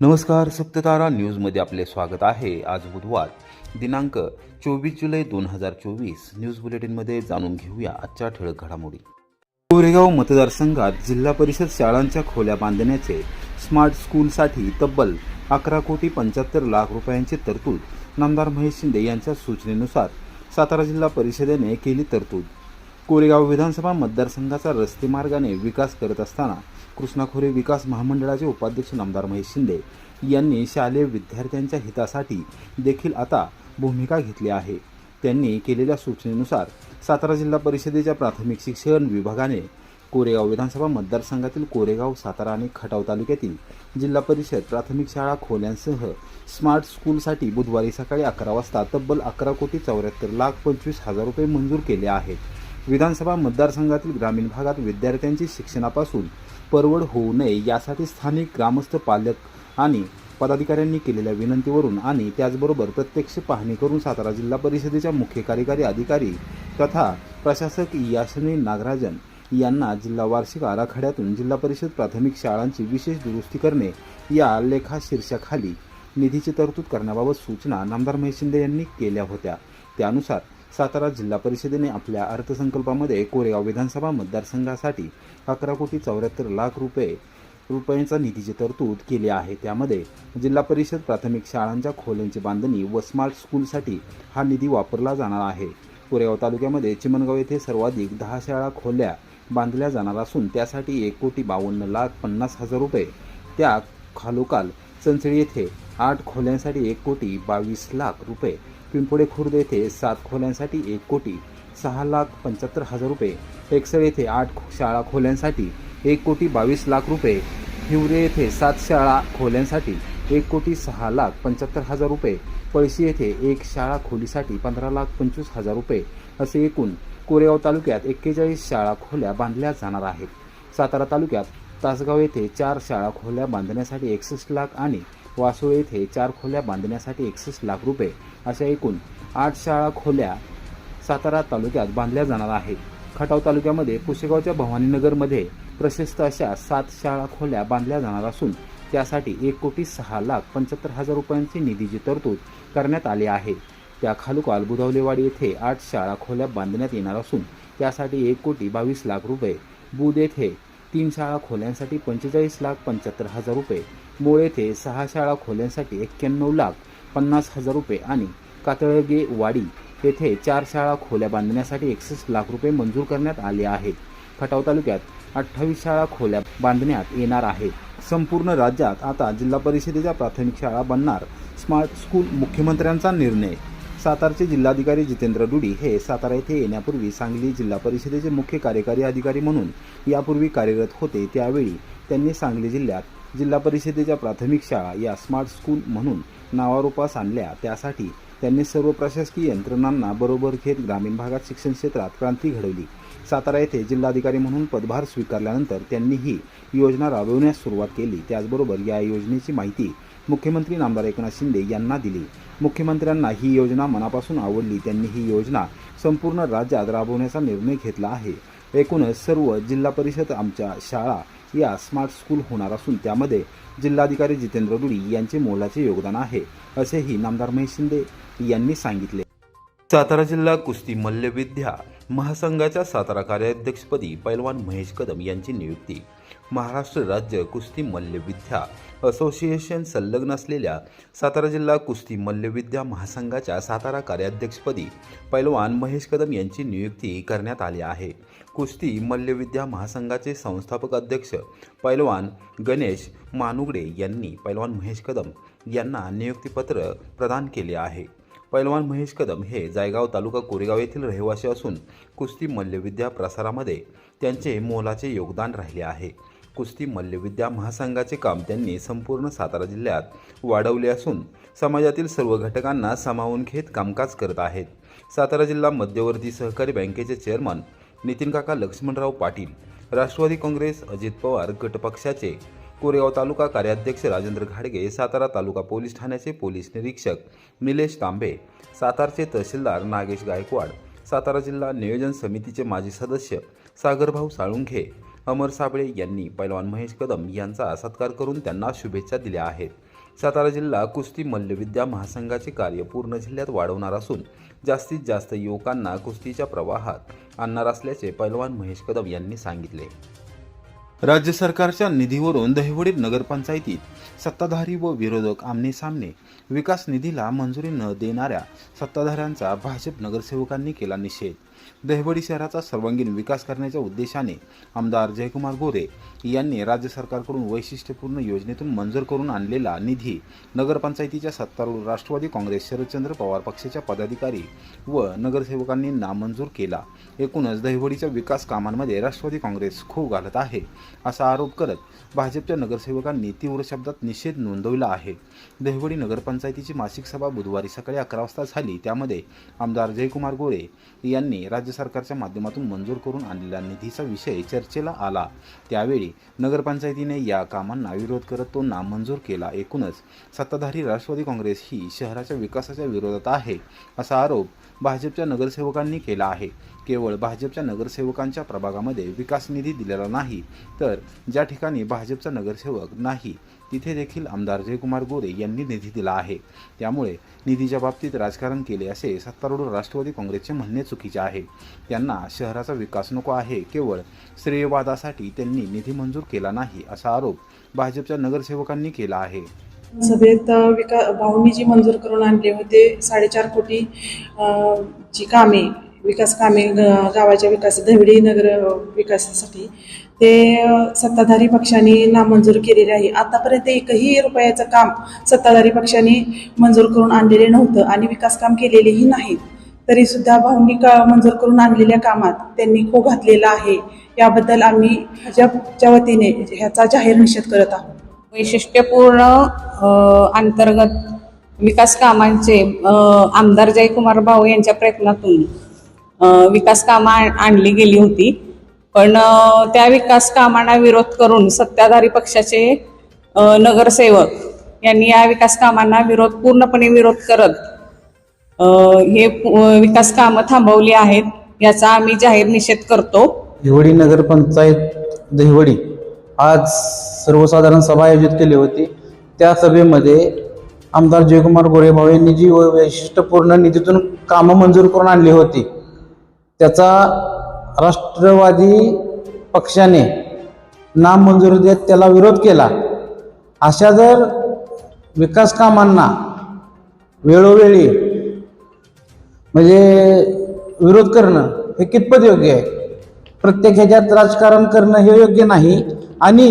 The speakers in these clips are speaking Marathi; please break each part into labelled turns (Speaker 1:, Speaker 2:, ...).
Speaker 1: नमस्कार सप्ततारा न्यूजमध्ये आपले स्वागत आहे. आज बुधवार दिनांक चोवीस जुलै दोन हजार चोवीस. न्यूज बुलेटिनमध्ये जाणून घेऊया आजच्या ठळक घडामोडी. कोरेगाव मतदारसंघात जिल्हा परिषद शाळांच्या खोल्या बांधण्याचे स्मार्ट स्कूलसाठी तब्बल अकरा कोटी पंच्याहत्तर लाख रुपयांची तरतूद नामदार महेश शिंदे यांच्या सूचनेनुसार सातारा जिल्हा परिषदेने केली तरतूद. कोरेगाव विधानसभा मतदारसंघाचा रस्ते मार्गाने विकास करत असताना कृष्णा खोरे विकास महामंडळाचे उपाध्यक्ष नामदार महेश शिंदे यांनी शालेय विद्यार्थ्यांच्या हितासाठी देखील आता भूमिका घेतली आहे. त्यांनी केलेल्या सूचनेनुसार सातारा जिल्हा परिषदेच्या प्राथमिक शिक्षण विभागाने कोरेगाव विधानसभा मतदारसंघातील कोरेगाव सातारा आणि खटाव तालुक्यातील जिल्हा परिषद प्राथमिक शाळा खोल्यांसह स्मार्ट स्कूलसाठी बुधवारी सकाळी अकरा वाजता तब्बल अकरा कोटी चौऱ्याहत्तर लाख पंचवीस हजार रुपये मंजूर केले आहेत. विधानसभा मतदारसंघातील ग्रामीण भागात विद्यार्थ्यांची शिक्षणापासून परवड होऊ नये यासाठी स्थानिक ग्रामस्थ पालक आणि पदाधिकाऱ्यांनी केलेल्या विनंतीवरून आणि त्याचबरोबर प्रत्यक्ष पाहणी करून सातारा जिल्हा परिषदेच्या मुख्य कार्यकारी अधिकारी तथा प्रशासक याशनी नागराजन यांना जिल्हा वार्षिक आराखड्यातून जिल्हा परिषद प्राथमिक शाळांची विशेष दुरुस्ती करणे या लेखा शीर्षाखाली निधीची तरतूद करण्याबाबत सूचना नामदार महेश शिंदे यांनी केल्या होत्या. त्यानुसार सातारा जिल्हा परिषदेने आपल्या अर्थसंकल्पामध्ये कोरेगाव विधानसभा मतदारसंघासाठी अकरा कोटी चौऱ्याहत्तर लाख रुपये रुपयांचा निधीची तरतूद केली आहे. त्यामध्ये जिल्हा परिषद प्राथमिक शाळांच्या खोल्यांची बांधणी व स्मार्ट स्कूलसाठी हा निधी वापरला जाणार आहे. कोरेगाव तालुक्यामध्ये चिमणगाव येथे सर्वाधिक दहा शाळा खोल्या बांधल्या जाणार असून त्यासाठी एक कोटी बावन्न लाख पन्नास हजार रुपये. त्या खालोखाल चंचळी येथे आठ खोल्यांसाठी एक कोटी बावीस लाख रुपये. पिंपोडे खुर्द येथे सात खोल्यांसाठी एक कोटी सहा लाख पंच्याहत्तर हजार रुपये. टेक्सळ येथे आठ शाळा खोल्यांसाठी एक कोटी बावीस लाख रुपये. हिवरे येथे सात शाळा खोल्यांसाठी एक कोटी सहा लाख पंच्याहत्तर हजार रुपये. पळशी येथे एक शाळा खोलीसाठी पंधरा लाख पंचवीस हजार रुपये. असे एकूण कोरेगाव तालुक्यात एक्केचाळीस शाळा खोल्या बांधल्या जाणार आहेत. सातारा तालुक्यात तासगाव येथे चार शाळा खोल्या बांधण्यासाठी एकसष्ट लाख आणि वासोळ येथे चार खोल्या बांधण्यासाठी एकसष्ट लाख रुपये अशा एकूण आठ शाळा खोल्या सातारा तालुक्यात बांधल्या जाणार आहेत. खटाव तालुक्यामध्ये पुशेगावच्या भवानीनगरमध्ये प्रशस्त अशा सात शाळा खोल्या बांधल्या जाणार असून त्यासाठी एक कोटी सहा लाख पंच्याहत्तर हजार रुपयांची निधीची तरतूद करण्यात आली आहे. त्या खालोखाल बुधावलेवाडी येथे आठ शाळा खोल्या बांधण्यात येणार असून त्यासाठी एक कोटी बावीस लाख रुपये. बुध येथे तीन शाळा खोल्यांसाठी पंचेचाळीस लाख पंच्याहत्तर हजार रुपये. मुळे येथे सहा शाळा खोल्यांसाठी एक्क्याण्णव लाख पन्नास हजार रुपये आणि कातळगे वाडी येथे चार शाळा खोल्या बांधण्यासाठी एकसष्ट लाख रुपये मंजूर करण्यात आले आहेत. खटाव तालुक्यात अठ्ठावीस शाळा खोल्या बांधण्यात येणार आहेत. संपूर्ण राज्यात आता जिल्हा परिषदेच्या प्राथमिक शाळा बनणार स्मार्ट स्कूल मुख्यमंत्र्यांचा निर्णय. सातारचे जिल्हाधिकारी जितेंद्र डुडी हे सातारा येथे येण्यापूर्वी सांगली जिल्हा परिषदेचे मुख्य कार्यकारी अधिकारी म्हणून यापूर्वी कार्यरत होते. त्यावेळी त्यांनी सांगली जिल्ह्यात जिल्हा परिषदेच्या प्राथमिक शाळा या स्मार्ट स्कूल म्हणून नावारूपास आणल्या. त्यासाठी त्यांनी सर्व प्रशासकीय यंत्रणांना बरोबर घेत ग्रामीण भागात शिक्षण क्षेत्रात क्रांती घडवली. सातारा येथे जिल्हाधिकारी म्हणून पदभार स्वीकारल्यानंतर त्यांनी ही योजना राबविण्यास सुरुवात केली. त्याचबरोबर या योजनेची माहिती मुख्यमंत्री नामदार एकनाथ शिंदे यांना दिली. मुख्यमंत्र्यांना ही योजना मनापासून आवडली. त्यांनी ही योजना संपूर्ण राज्यात राबवण्याचा निर्णय घेतला आहे. एकूणच सर्व जिल्हा परिषद आमच्या शाळा या स्मार्ट स्कूल होणार असून त्यामध्ये जिल्हाधिकारी जितेंद्र रुडी यांचे मोलाचे योगदान आहे असेही नामदार महेश शिंदे यांनी सांगितले. सातारा जिल्हा कुस्ती मल्लविद्या महासंघाच्या सातारा कार्याध्यक्षपदी पैलवान महेश कदम यांची नियुक्ती. महाराष्ट्र राज्य कुस्ती मल्लविद्या असोसिएशन संलग्न असलेल्या सातारा जिल्हा कुस्ती मल्लविद्या महासंघाच्या सातारा कार्याध्यक्षपदी पैलवान महेश कदम यांची नियुक्ती करण्यात आली आहे. कुस्ती मल्लविद्या महासंघाचे संस्थापक अध्यक्ष पैलवान गणेश मानुगडे यांनी पैलवान महेश कदम यांना नियुक्तीपत्र प्रदान केले आहे. पैलवान महेश कदम हे जायगाव तालुका कोरेगाव येथील रहिवासी असून कुस्ती मल्लविद्या प्रसारामध्ये त्यांचे मोलाचे योगदान राहिले आहे. कुस्ती मल्लविद्या महासंघाचे काम त्यांनी संपूर्ण सातारा जिल्ह्यात वाढवले असून समाजातील सर्व घटकांना सामावून घेत कामकाज करत आहेत. सातारा जिल्हा मध्यवर्ती सहकारी बँकेचे चेअरमन नितीन काका लक्ष्मणराव पाटील राष्ट्रवादी काँग्रेस अजित पवार गटपक्षाचे कोरेगाव तालुका कार्याध्यक्ष राजेंद्र घाडगे सातारा तालुका पोलीस ठाण्याचे पोलीस निरीक्षक निलेश तांबे सातारचे तहसीलदार नागेश गायकवाड सातारा जिल्हा नियोजन समितीचे माजी सदस्य सागरभाऊ साळुंखे अमर साबळे यांनी पैलवान महेश कदम यांचा सत्कार करून त्यांना शुभेच्छा दिल्या आहेत. सातारा जिल्हा कुस्ती मल्लविद्या महासंघाचे कार्य पूर्ण जिल्ह्यात वाढवणार असून जास्तीत जास्त युवकांना कुस्तीच्या प्रवाहात आणणार असल्याचे पैलवान महेश कदम यांनी सांगितले. राज्य सरकारच्या निधीवरून दहिवडी नगरपंचायतीत सत्ताधारी व विरोधक आमने सामने विकास निधीला मंजुरी न देणाऱ्या सत्ताधाऱ्यांचा भाजप नगरसेवकांनी केला निषेध. दहिवडी शहराचा सर्वांगीण विकास करण्याच्या उद्देशाने आमदार जयकुमार गोरे यांनी राज्य सरकारकडून वैशिष्ट्यपूर्ण योजनेतून मंजूर करून आणलेला निधी नगरपंचायतीच्या सत्तारूढ राष्ट्रवादी काँग्रेस शरदचंद्र पवार पक्षाच्या पदाधिकारी व नगरसेवकांनी नामंजूर केला. एकूणच दहिवडीच्या विकास कामांमध्ये राष्ट्रवादी काँग्रेस खूप घालत आहे असा आरोप करत भाजपच्या नगरसेवकांनी तीव्र शब्दात निषेध नोंदवला आहे. दहिवडी नगरपंचायतीची मासिक सभा बुधवारी सकाळी अकरा वाजता झाली. त्यामध्ये आमदार जयकुमार गोरे यांनी राज्य सरकारच्या माध्यमातून मंजूर करून आणलेला निधीचा विषय चर्चेला आला. त्यावेळी नगरपंचायतीने या कामांना विरोध करत तो नामंजूर केला. एकूणच सत्ताधारी राष्ट्रवादी काँग्रेस ही शहराच्या विकासाच्या विरोधात आहे असा आरोप भाजपच्या नगरसेवकांनी केला आहे. केवळ भाजपच्या नगरसेवकांच्या प्रभागामध्ये विकास निधी दिलेला नाही तर ज्या ठिकाणी भाजपचा नगरसेवक नाही तिथे देखील आमदार जयकुमार गोरे यांनी निधी दिला आहे. त्यामुळे निधीच्या बाबतीत राजकारण केले असे सत्तारूढ राष्ट्रवादी काँग्रेसचे म्हणणे चुकीचे आहे. त्यांना शहराचा विकास नको आहे केवळ श्रेयवादासाठी त्यांनी निधी मंजूर केला नाही असा आरोप भाजपच्या नगरसेवकांनी केला आहे.
Speaker 2: सभेत विका भाऊनी जी मंजूर करून आणले होते साडेचार कोटी जी कामे विकास कामे गावाच्या विकास धविडी नगर विकासासाठी ते सत्ताधारी पक्षाने नामंजूर केलेले आहे. आतापर्यंत एकही रुपयाचं काम सत्ताधारी पक्षाने मंजूर करून आणलेले नव्हतं आणि विकास काम केलेलेही नाहीत तरी सुद्धा भाऊंनी का मंजूर करून आणलेल्या कामात त्यांनी खो घातलेला आहे. याबद्दल आम्ही भाजपच्या वतीने ह्याचा जाहीर निषेध करत आहोत.
Speaker 3: वैशिष्ट्यपूर्ण अंतर्गत विकास कामांचे आमदार जयकुमार भाऊ यांच्या प्रयत्नातून विकास कामं आण- आणली गेली होती. पण त्या विकास कामांना विरोध करून सत्ताधारी पक्षाचे नगरसेवक यांनी या विकास कामांना विरोध पूर्णपणे विरोध करत हे विकास कामं थांबवली आहेत याचा आम्ही जाहीर निषेध करतो.
Speaker 4: हिवडी नगरपंचायत दहिवडी आज सर्वसाधारण सभा आयोजित केली होती. त्या सभेमध्ये आमदार जयकुमार गोरेभाऊ यांनी जी वैशिष्ट्यपूर्ण निधीतून कामं मंजूर करून आणली होती त्याचा राष्ट्रवादी पक्षाने नामंजुरी देत त्याला विरोध केला. अशा जर विकास कामांना वेळोवेळी म्हणजे विरोध करणं हे कितपत योग्य आहे? प्रत्येक ह्याच्यात राजकारण करणं हे योग्य नाही आणि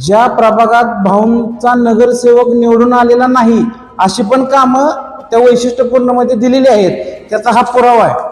Speaker 4: ज्या प्रभागात भाऊंचा नगरसेवक निवडून आलेला नाही अशी पण कामं त्या वैशिष्ट्यपूर्णमध्ये दिलेली आहेत. त्याचा हा पुरावा आहे.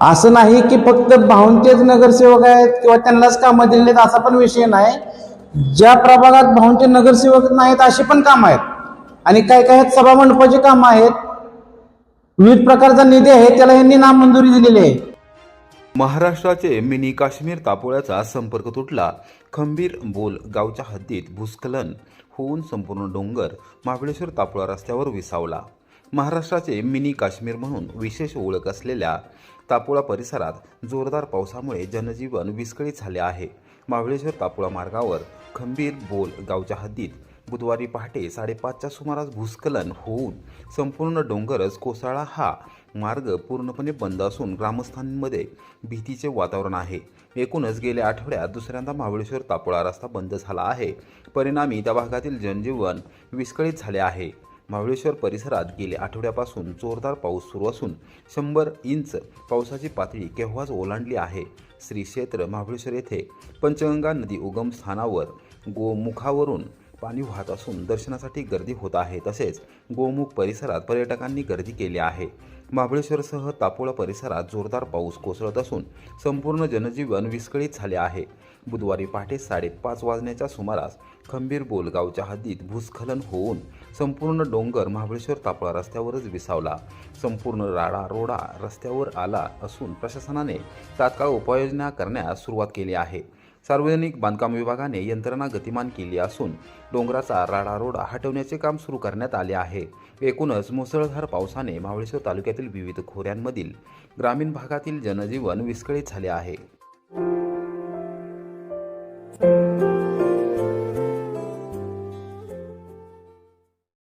Speaker 4: असं नाही की फक्त भाऊंचेच नगरसेवक आहेत किंवा त्यांनाच कामं दिलेली आहेत असा पण विषय नाही. ज्या प्रभागात भाऊंचे नगरसेवक नाहीत अशी पण कामं आहेत. आणि काय काय आहेत? सभामंडपाची कामं आहेत. विविध प्रकारचा निधी आहे त्याला यांनी नामंजुरी दिलेली आहे.
Speaker 1: महाराष्ट्राचे मिनी काश्मीर तापोळ्याचा संपर्क तुटला. खंबीर बोल गावच्या हद्दीत भूस्खलन होऊन संपूर्ण डोंगर महाबळेश्वर तापोळा रस्त्यावर विसावला. महाराष्ट्राचे मिनी काश्मीर म्हणून विशेष ओळख असलेल्या तापोळा परिसरात जोरदार पावसामुळे जनजीवन विस्कळीत झाले आहे. महाबळेश्वर तापोळा मार्गावर खंबीर बोल गावच्या हद्दीत बुधवारी पहाटे साडेपाचच्या सुमारास भूस्खलन होऊन संपूर्ण डोंगरच कोसळा हा मार्ग पूर्णपणे बंद असून ग्रामस्थांमध्ये भीतीचे वातावरण आहे. एकूणच गेल्या आठवड्यात दुसऱ्यांदा महाबळेश्वर तापोळा रस्ता बंद झाला आहे. परिणामी त्या भागातील जनजीवन विस्कळीत झाले आहे. महाबळेश्वर परिसरात गेल्या आठवड्यापासून जोरदार पाऊस सुरू असून शंभर इंच पावसाची पातळी केव्हाच ओलांडली आहे? श्री क्षेत्र महाबळेश्वर येथे पंचगंगा नदी उगम स्थानावर गोमुखावरून पाणी वाहत असून दर्शनासाठी गर्दी होत आहे. तसेच गोमुख परिसरात पर्यटकांनी गर्दी केली आहे. महाबळेश्वरसह तापोळा परिसरात जोरदार पाऊस कोसळत असून संपूर्ण जनजीवन विस्कळीत झाले आहे. बुधवारी पहाटे साडेपाच वाजण्याच्या सुमारास खंबीर बोलगावच्या हद्दीत भूस्खलन होऊन संपूर्ण डोंगर महाबळेश्वर तापळा रस्त्यावरच विसावला. संपूर्ण राडा रोडा रस्त्यावर आला असून प्रशासनाने तात्काळ उपाययोजना करण्यास सुरुवात केली आहे. सार्वजनिक बांधकाम विभागाने यंत्रणा गतिमान केली असून डोंगराचा राडारोडा हटवण्याचे काम सुरू करण्यात आले आहे. एकूणच मुसळधार पावसाने महाबळेश्वर तालुक्यातील विविध खोऱ्यांमधील ग्रामीण भागातील जनजीवन विस्कळीत झाले आहे.